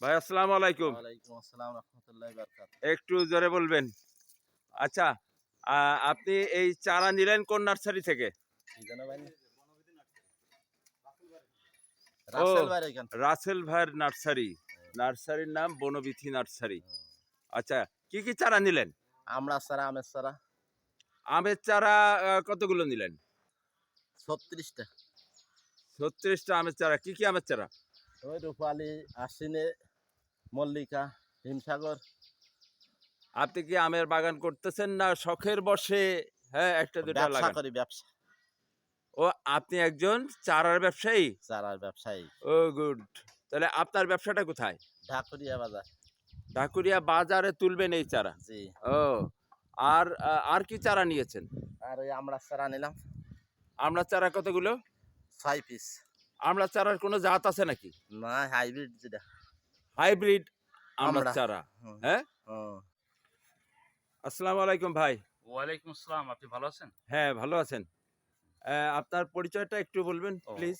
ভাই আসসালামু আলাইকুম। ওয়ালাইকুম আসসালাম রহমতুল্লাহ একটু জোরে বলবেন। আচ্ছা আপনি এই চারা নিলেন কোন নার্সারি থেকে? কি রাসেল ভাই? ভাইয়ের নার্সারি। নার্সারির নাম বনবিথি নার্সারি। আচ্ছা কি কি চারা নিলেন? আমরা সারা আমের চারা। আমের চারা কতগুলো নিলেন? ছত্রিশটা। ছত্রিশটা আমের চারা। কি কি আমের চারা? ওই রূপালি আশ্বিনে মল্লিকা হিমসাগর। আপনি কি আমের বাগান করতেছেন না শখের বসে? হ্যাঁ একটা দুটা ব্যবসা করি ব্যবসা। ও আপনি একজন চারার ব্যবসায়ী? চারার ব্যবসায়ী। Oh good. তাহলে আপনার ব্যবসাটা কোথায়? ঢাকুরিয়া বাজার। ঢাকুরিয়া বাজারে তুলবেন এই চারা? জি। ও আর আর কি চারা নিয়েছেন? আর ওই আমরা চারা নিলাম। আমরা চারা কতগুলো? ছয় পিস। আমরা চারার কোনো জাত আছে নাকি? না হাইব্রিড যেটা। হাইব্রিড আমরা আমড়া। চারা হ্যাঁ? আসসালামু আলাইকুম ভাই। ওয়ালাইকুম আসসালাম আপনি ভালো আছেন? হ্যাঁ ভালো আছেন। আপনার পরিচয়টা একটু বলবেন প্লিজ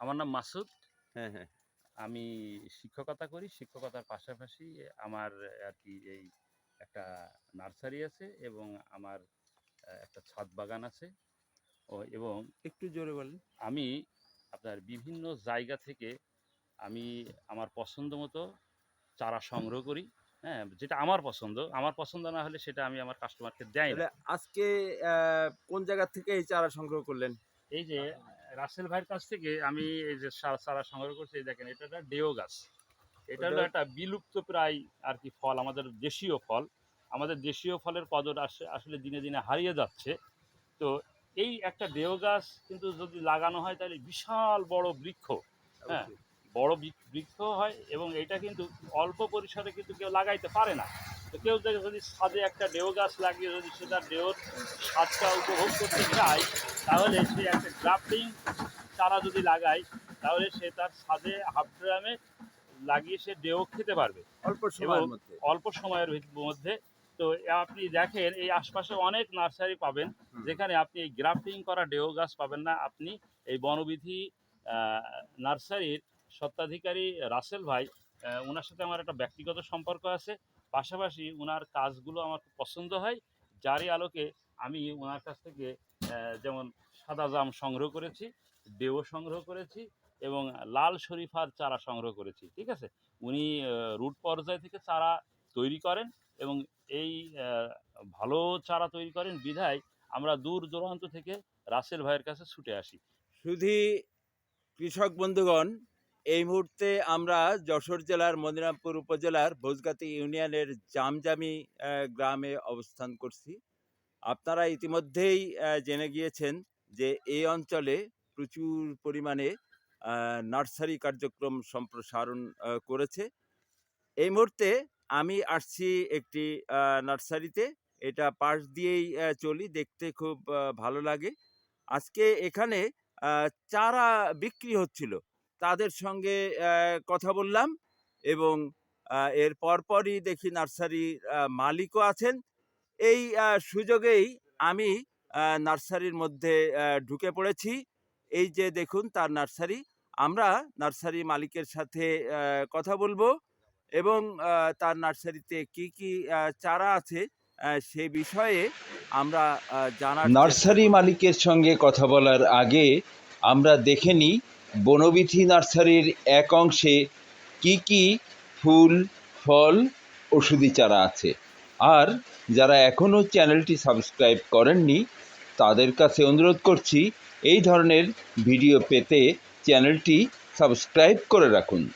আমার নাম মাসুদ। হ্যাঁ হ্যাঁ। আমি শিক্ষকতা করি শিক্ষকতার পাশাপাশি আমার আর কি এই একটা নার্সারি আছে এবং আমার একটা ছাদ বাগান আছে। ও এবং একটু জোরে বলেন। আমি আপনার বিভিন্ন জায়গা থেকে আমি আমার পছন্দ মতো চারা সংগ্রহ করি হ্যাঁ যেটা আমার পছন্দ। আমার পছন্দ না হলে সেটা আমি আমার কাস্টমারকে দেয় আজকে কোন জায়গা থেকে এই চারা সংগ্রহ করলেন? এই যে রাসেল ভাইয়ের কাছ থেকে আমি এই যে সারা সংগ্রহ করছি দেখেন এটা একটা ডেও গাছ। এটা হলো একটা বিলুপ্ত প্রায় আর কি ফল আমাদের দেশীয় ফল। আমাদের দেশীয় ফলের কদর আস- আসলে দিনে দিনে হারিয়ে যাচ্ছে। তো এই একটা ডেও গাছ কিন্তু যদি লাগানো হয় তাহলে বিশাল বড় বৃক্ষ হ্যাঁ বড় বৃক্ষ হয় এবং এটা কিন্তু অল্প পরিসরে কিন্তু কেউ লাগাইতে পারে না। তো কেউ যদি ছাদে একটা ডেও গাছ লাগিয়ে যদি সে তার ডেওর স্বাদটা উপভোগ করতে চায় তাহলে সে একটা গ্রাফটিং চারা যদি লাগায় তাহলে সে তার ছাদে হাফ ড্রামে লাগিয়ে সে ডেও খেতে পারবে। অল্প সময়ের মধ্যে। অল্প সময়ের মধ্যে। তো আপনি দেখেন এই আশপাশে অনেক নার্সারি পাবেন যেখানে আপনি এই গ্রাফটিং করা ডেও গাছ পাবেন না। আপনি এই বনবিধি নার্সারির স্বত্বাধিকারী রাসেল ভাই ওনার সাথে আমার একটা ব্যক্তিগত সম্পর্ক আছে। পাশাপাশি ওনার কাজগুলো আমার খুব পছন্দ হয়। যারই আলোকে আমি ওনার কাছ থেকে যেমন সাদা জাম সংগ্রহ করেছি ডেও সংগ্রহ করেছি এবং লাল শরীফার চারা সংগ্রহ করেছি, ঠিক আছে? উনি রুট পর্যায় থেকে চারা তৈরি করেন এবং এই ভালো চারা তৈরি করেন বিধায় আমরা দূর দূরান্ত থেকে রাসেল ভাইয়ের কাছে ছুটে আসি। শুধু কৃষক বন্ধুগণ এই মুহূর্তে আমরা যশোর জেলার মদিনামপুর উপজেলার ভোজগাতি ইউনিয়নের জামজামি গ্রামে অবস্থান করছি। আপনারা ইতিমধ্যেই জেনে গিয়েছেন যে এই অঞ্চলে প্রচুর পরিমাণে নার্সারি কার্যক্রম সম্প্রসারণ করেছে। এই মুহূর্তে আমি আসছি একটি নার্সারিতে। এটা পাশ দিয়েই চলি, দেখতে খুব ভালো লাগে। আজকে এখানে চারা বিক্রি হচ্ছিল। তাদের সঙ্গে কথা বললাম এবং এর পরপরই দেখি নার্সারির মালিকও আছেন। এই সুযোগেই আমি নার্সারির মধ্যে ঢুকে পড়েছি। এই যে দেখুন তার নার্সারি আমরা নার্সারি মালিকের সাথে কথা বলব এবং তার নার্সারিতে কি কি চারা আছে সে বিষয়ে আমরা জানার নার্সারি মালিকের সঙ্গে কথা বলার আগে আমরা দেখে নিই বনবিথি নার্সারির এক অংশে কি কি ফুল, ফল, ওষুধি চারা আছে? আর যারা এখনও চ্যানেলটি সাবস্ক্রাইব করেননি, তাদের কাছে অনুরোধ করছি, এই ধরনের ভিডিও পেতে চ্যানেলটি সাবস্ক্রাইব করে রাখুন।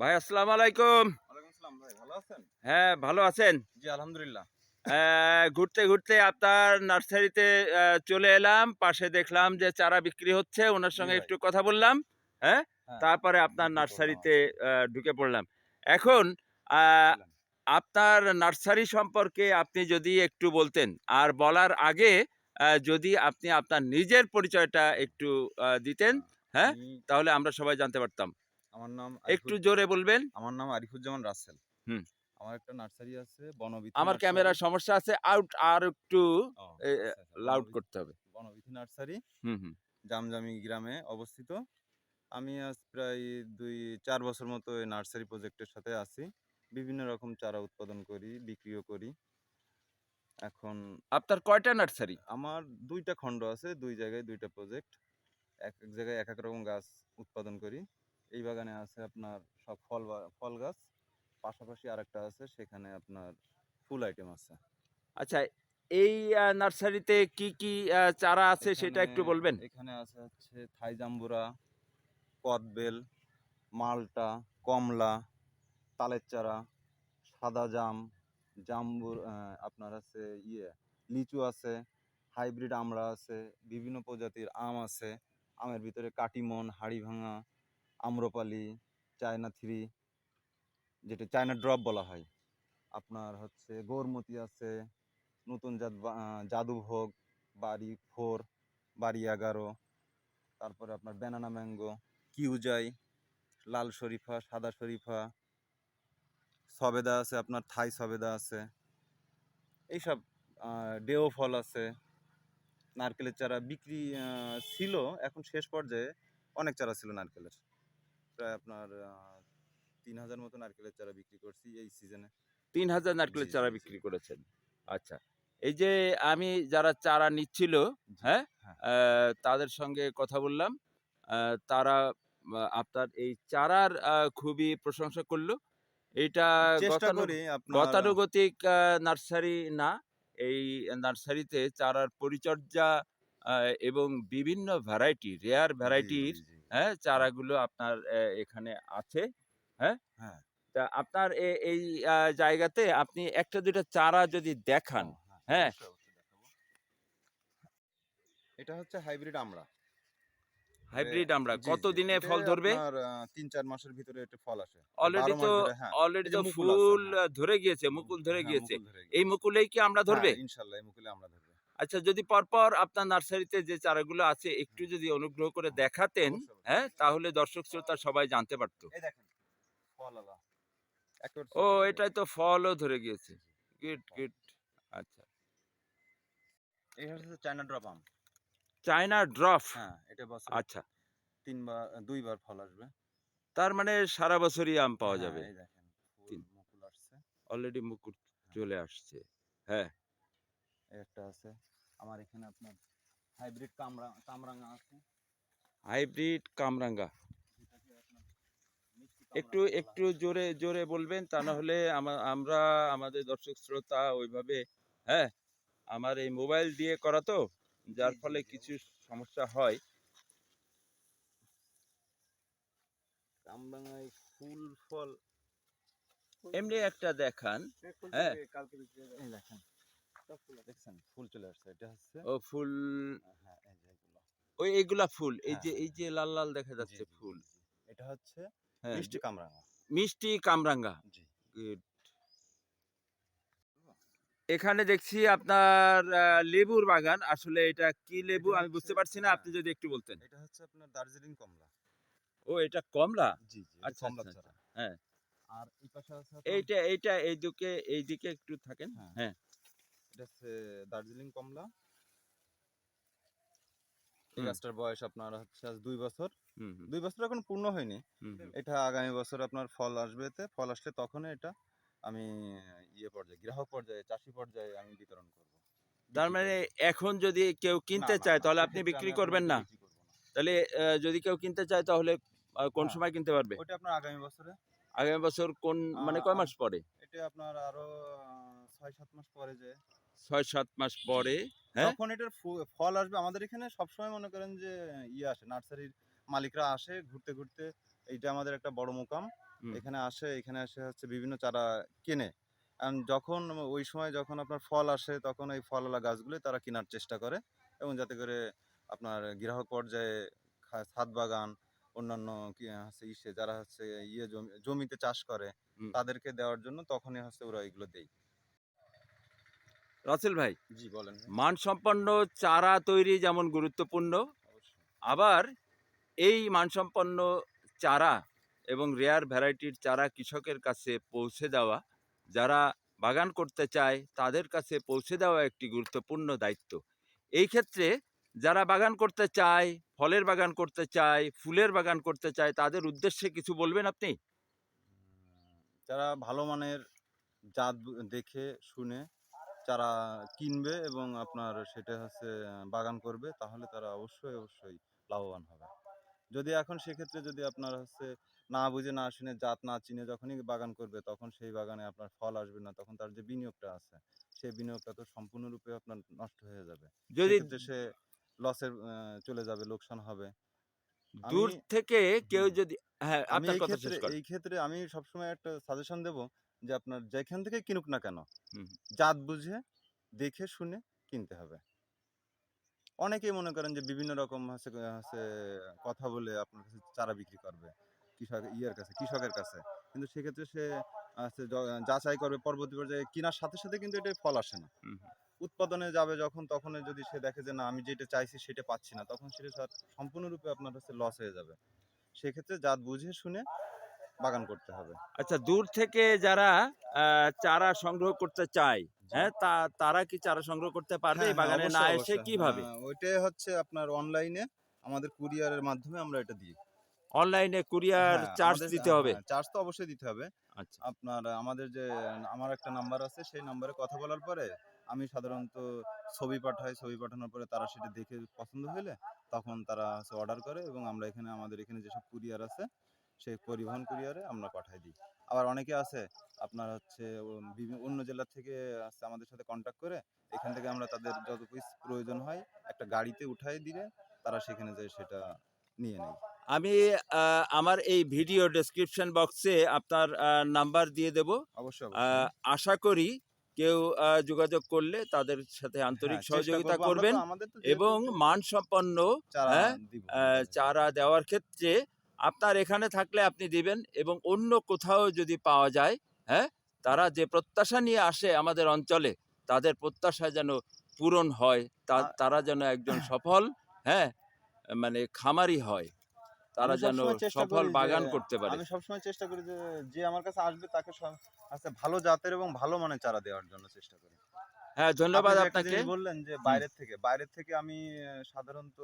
ভাই আসসালামু আলাইকুম। হ্যাঁ ভালো আছেন? জি আলহামদুলিল্লাহ। ঘুরতে ঘুরতে আপনার নার্সারিতে চলে এলাম। পাশে দেখলাম যে চারা বিক্রি হচ্ছে ওনার সঙ্গে একটু কথা বললাম হ্যাঁ? হ্যাঁ, তারপরে আপনার নার্সারিতে ঢুকে পড়লাম। এখন আহ, আপনার নার্সারি সম্পর্কে আপনি যদি একটু বলতেন আর বলার আগে যদি আপনি আপনার নিজের পরিচয়টা একটু দিতেন হ্যাঁ? তাহলে আমরা সবাই জানতে পারতাম। আমার নাম একটু জোরে বলবেন। আমার নাম আরিফুজ্জামান রাসেল। হুম। আমার একটা নার্সারি আছে বনবিথি আমার। ক্যামেরার সমস্যা আছে আউট আর একটু এ, আচ্ছা, আচ্ছা, লাউড করতে হবে। বনবিথি নার্সারি হুম হুম। জামজামি গ্রামে অবস্থিত। আমি আজ প্রায় দুই চার বছর মতো এই নার্সারি প্রজেক্টের সাথে আছি। বিভিন্ন রকম চারা উৎপাদন করি বিক্রিও করি। এখন আপনার কয়টা নার্সারি? আমার দুইটা খণ্ড আছে দুই জায়গায় দুইটা প্রজেক্ট। এক এক জায়গায় এক এক রকম গাছ উৎপাদন করি। এই বাগানে আছে আপনার সব ফল ফল গাছ পাশাপাশি আরেকটা আছে সেখানে আপনার ফুল আইটেম আছে। আচ্ছা এই নার্সারিতে কি কি চারা আছে সেটা একটু বলবেন? এখানে আছে হচ্ছে থাই জাম্বুরা কদবেল মালটা কমলা তালের চারা সাদা জাম জাম্বুর আপনার আছে ইয়ে লিচু আছে হাইব্রিড আমড়া আছে বিভিন্ন প্রজাতির আম আছে আমের ভিতরে কাটিমন হাড়িভাঙা আম্রপালি চায়না থ্রি, যেটা চায়না ড্রপ বলা হয়। আপনার হচ্ছে গৌরমতি আছে, নতুন জাত জাদুভোগ, বাড়ি ফোর, বাড়ি এগারো, তারপরে আপনার ব্যানানা ম্যাঙ্গো, কিউজাই, লাল শরীফা, সাদা শরীফা, সবেদা আছে, আপনার থাই সবেদা আছে। এইসব ডেও ফল আছে, নারকেলের চারা বিক্রি ছিল, এখন শেষ পর্যায়ে অনেক চারা ছিল নারকেলের। প্রায় আপনার তিন হাজার মতো নারকেলের চারা বিক্রি করছি এই সিজনে তিন হাজার নারকেলের চারা। বিক্রি করেছেন আচ্ছা এই যে আমি যারা চারা নিচ্ছিল হ্যাঁ হ্যাঁ। তাদের সঙ্গে কথা বললাম তারা আপনার এই চারার খুবই প্রশংসা করল এটা চেষ্টা করি আপনার গতানুগতিক নার্সারি না এই নার্সারিতে চারার পরিচর্যা এবং বিভিন্ন ভ্যারাইটি রেয়ার ভ্যারাইটির। হ্যাঁ চারাগুলো আপনার এখানে আছে হ্যাঁ হ্যাঁ। তা আপনার এই জায়গাতে আপনি একটা দুইটা চারা যদি দেখান হ্যাঁ। দেখাবো। এটা হচ্ছে হাইব্রিড আমড়া হাইব্রিড আমরা জি, কত দিনে ফল ধরবে তিন চার মাসের ভিতরে এটা ফল আসে অলরেডি তো হ্যাঁ। অলরেডি তো ফুল হ্যাঁ। ধরে গিয়েছে মুকুল ধরে হ্যাঁ, গিয়েছে এই। মুকুলেই কি আমরা ধরবে হ্যাঁ, ইনশাল্লাহ এই মুকুলে আমরা ধরবে আচ্ছা যদি পরপর আপনার নার্সারিতে যে চারাগুলো আছে একটু যদি অনুগ্রহ করে দেখাতেন। হ্যাঁ? তাহলে দর্শক শ্রোতা সবাই জানতে পারতো। ও। এটাই তো ফলও ধরে গিয়েছে। Good good. আচ্ছা। এই হচ্ছে চায়না ড্রপ আম। China drop? হ্যাঁ এটা বছর আচ্ছা। তিনবার দুইবার ফল আসবে। তার মানে সারা বছরই আম পাওয়া হ্যাঁ, যাবে। দেখেন মুকুল আসছে। অলরেডি মুকুট চলে আসছে। হ্যাঁ। একটা আছে। আমার এখানে আপনার হাইব্রিড কামরা কামরাঙা আছে। হাইব্রিড কামরাঙ্গা একটু একটু জোরে জোরে বলবেন তা না হলে আমরা আমাদের দর্শক শ্রোতা ওইভাবে হ্যাঁ আমার এই মোবাইল দিয়ে করা তো যার ফলে কিছু সমস্যা হয়। কামরাঙায় ফুল ফল এমনি একটা দেখান হ্যাঁ। দেখেন। দেখছেন? ফুল চলে আসছে। এটা হচ্ছে ও ফুল হ্যাঁ এই যে এগুলো। ওই এগুলা ফুল এই যে হ্যাঁ, এই যে লাল লাল দেখা যাচ্ছে ফুল। এটা হচ্ছে হ্যাঁ মিষ্টি কামরাঙা। মিষ্টি কামরাঙ্গা এখানে দেখছি আপনার লেবুর বাগান। আসলে এটা কি লেবু? আমি বুঝতে পারছি না হ্যাঁ। আপনি যদি একটু বলতেন। এটা হচ্ছে আপনার দার্জিলিং কমলা। ও এটা কমলা? জি জি আচ্ছা, কমলা আচ্ছা, হ্যাঁ। আর এই পাশে আছে এইটা এইটা এইদিকে এইদিকে একটু থাকেন। হ্যাঁ। এটা হচ্ছে দার্জিলিং কমলা। এই গাছটার বয়স আপনার হচ্ছে আজ দুই বছর। দুই বছর এখন পূর্ণ হয়নি। এটা আগামী বছর আপনার ফল আসবে এতে ফল আসলে তখন এটা আমি ইয়ে পর্যায়ে গ্রাহক পর্যায়ে চাষি পর্যায়ে আমি বিতরণ করব। তার মানে এখন যদি কেউ কিনতে চায় তাহলে আপনি বিক্রি করবেন না। তাহলে যদি কেউ কিনতে চায় তাহলে কোন হ্যাঁ। সময় কিনতে পারবে? ওটা আপনার আগামী বছরে। আগামী বছর কোন মানে কয় মাস পরে? এটা আপনার আরও ছয় সাত মাস পরে যে ছয় সাত মাস পরে হ্যাঁ? যখন এটার ফল আসবে। আমাদের এখানে সবসময় মনে করেন যে ইয়ে আসে নার্সারির মালিকরা আসে ঘুরতে ঘুরতে। এইটা আমাদের একটা বড় মোকাম। এখানে আসে এখানে আসে হচ্ছে বিভিন্ন চারা কেনে। যখন ওই সময় যখন আপনার ফল আসে তখন এই ফলওয়ালা গাছগুলো তারা কেনার চেষ্টা করে এবং যাতে করে আপনার গ্রাহক পর্যায়ে ছাদ বাগান অন্যান্য কি হচ্ছে ইসে যারা হচ্ছে ইয়ে জমি জমিতে চাষ করে তাদেরকে দেওয়ার জন্য তখনই হচ্ছে ওরা এগুলো দেয়। রাসেল ভাই জি বলেন মানসম্পন্ন চারা তৈরি যেমন গুরুত্বপূর্ণ আবার এই মানসম্পন্ন চারা এবং রেয়ার ভ্যারাইটির চারা কৃষকের কাছে পৌঁছে দেওয়া যারা বাগান করতে চায় তাদের কাছে পৌঁছে দেওয়া একটি গুরুত্বপূর্ণ দায়িত্ব। এই ক্ষেত্রে যারা বাগান করতে চায় ফলের বাগান করতে চায় ফুলের বাগান করতে চায় তাদের উদ্দেশ্যে কিছু বলবেন আপনি? যারা ভালো মানের জাত দেখে শুনে যারা কিনবে এবং আপনার সেটা হচ্ছে বাগান করবে তাহলে তারা অবশ্যই অবশ্যই লাভবান হবে। যদি এখন সেক্ষেত্রে যদি আপনার হচ্ছে না বুঝে না শুনে জাত না চিনে যখনই বাগান করবে তখন সেই বাগানে আপনার ফল আসবে না তখন তার যে বিনিয়োগটা আছে সেই বিনিয়োগটা তো সম্পূর্ণরূপে আপনার নষ্ট হয়ে যাবে। যদি সে লসের চলে যাবে লোকসান হবে। দূর থেকে কেউ যদি হ্যাঁ এই ক্ষেত্রে আমি সবসময় একটা সাজেশন দেব যে আপনার যেখান থেকে কিনুক না কেন জাত বুঝে দেখে শুনে কিনতে হবে। অনেকেই মনে করেন যে বিভিন্ন রকম হচ্ছে কথা বলে আপনার কাছে চারা বিক্রি করবে কৃষক ইয়ের কাছে কৃষকের কাছে। কিন্তু সেক্ষেত্রে সে যাচাই করবে পরবর্তী পর্যায়ে কেনার সাথে সাথে কিন্তু এটা ফল আসে না। উৎপাদনে যাবে যখন তখন যদি সে দেখে যে না আমি যেটা চাইছি সেটা পাচ্ছি না তখন সেটা সম্পূর্ণরূপে আপনার হচ্ছে লস হয়ে যাবে। সেক্ষেত্রে জাত বুঝে শুনে বাগান করতে হবে। আচ্ছা দূর থেকে যারা চারা সংগ্রহ করতে চায় হ্যাঁ তা তারা কি চারা সংগ্রহ করতে পারবে হ্যাঁ, হ্যাঁ, বাগানে না এসে কীভাবে? হ্যাঁ, ওইটাই হচ্ছে আপনার অনলাইনে আমাদের কুরিয়ারের মাধ্যমে আমরা এটা দিই। অনলাইনে কুরিয়ার চার্জ দিতে হবে? চার্জ তো অবশ্যই দিতে হবে। আচ্ছা। আপনার আমাদের যে আমার একটা নাম্বার আছে সেই নাম্বারে কথা বলার পরে আমি সাধারণত ছবি পাঠাই ছবি পাঠানোর পরে তারা সেটা দেখে পছন্দ হলে তখন তারা অর্ডার করে এবং আমরা এখানে আমাদের এখানে যেসব কুরিয়ার আছে সেই পরিবহন কুরিয়ারে আমরা পাঠাই দিই। আবার অনেকে আছে আপনার হচ্ছে অন্য জেলা থেকে আছে আমাদের সাথে কন্ট্যাক্ট করে এখান থেকে আমরা তাদের যত পিস প্রয়োজন হয় একটা গাড়িতে উঠাই দিলে তারা সেখানে যায় সেটা নিয়ে নেয়। আমি আমার এই ভিডিও ডেসক্রিপশন বক্সে আপনার নাম্বার দিয়ে দেব। অবশ্যই আশা করি কেউ যোগাযোগ করলে তাদের সাথে আন্তরিক হ্যাঁ, সহযোগিতা করব। আমরা তো- করবেন এবং মানসম্পন্ন চারা হ্যাঁ, চারা দেওয়ার ক্ষেত্রে আপনার এখানে থাকলে আপনি দিবেন এবং অন্য কোথাও যদি পাওয়া যায় হ্যাঁ তারা যে প্রত্যাশা নিয়ে আসে আমাদের অঞ্চলে তাদের প্রত্যাশা যেন পূরণ হয় তারা যেন একজন সফল হ্যাঁ মানে খামারি হয় তারা যেন সফল বাগান করতে পারে। আমি সবসময় চেষ্টা করি যে যে আমার কাছে আসবে তাকে সব- আচ্ছা ভালো জাতের এবং ভালো মানের চারা দেওয়ার জন্য চেষ্টা করি। হ্যাঁ ধন্যবাদ আপনাকে। বললেন যে বাইরের থেকে বাইরের থেকে আমি সাধারণত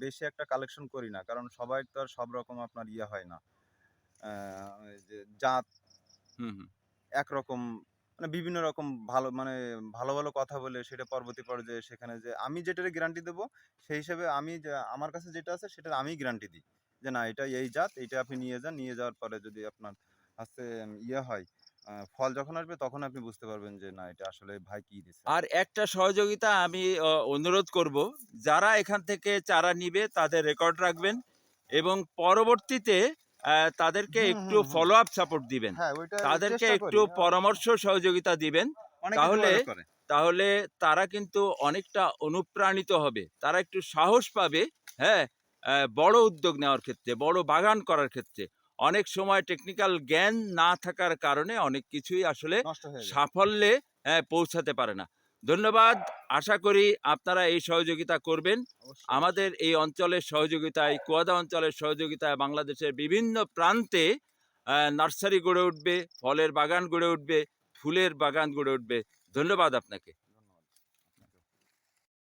বেশি একটা কালেকশন করি না। কারণ সবাই তো আর সব রকম আপনার ইয়ে হয় না। জাত হুম হুম। একরকম মানে বিভিন্ন রকম ভালো মানে ভালো ভালো কথা বলে সেটা পরবর্তী পর্যায়ে সেখানে যে আমি যেটার গ্যারান্টি দেবো সেই হিসেবে আমি যে- আমার কাছে যেটা আছে সেটার আমি গ্যারান্টি দিই। যে না এটা এই জাত এইটা আপনি নিয়ে যান নিয়ে যাওয়ার পরে যদি আপনার হাতে ইয়ে হয় ফল যখন আসবে তখন আপনি বুঝতে পারবেন যে না এটা আসলে ভাই কি দিচ্ছে আর একটা সহযোগিতা আমি অনুরোধ করব যারা এখান থেকে চারা নিবে তাদের রেকর্ড রাখবেন এবং পরবর্তীতে তাদেরকে একটু। ফলো আপ সাপোর্ট দিবেন। হ্যাঁ তাদেরকে একটু পরামর্শ সহযোগিতা দিবেন। তাহলে- তাহলে তারা কিন্তু অনেকটা অনুপ্রাণিত হবে। তারা একটু সাহস পাবে হ্যাঁ বড় উদ্যোগ নেওয়ার ক্ষেত্রে বড় বাগান করার ক্ষেত্রে। অনেক সময় টেকনিক্যাল জ্ঞান না থাকার কারণে অনেক কিছুই আসলে সাফল্যে হ্যাঁ, পৌঁছাতে পারে না। ধন্যবাদ। আশা করি আপনারা এই সহযোগিতা করবেন। আমাদের এই অঞ্চলের সহযোগিতায় কুয়াদা অঞ্চলের সহযোগিতায় বাংলাদেশের বিভিন্ন প্রান্তে নার্সারি গড়ে উঠবে ফলের বাগান গড়ে উঠবে ফুলের বাগান গড়ে উঠবে। ধন্যবাদ আপনাকে।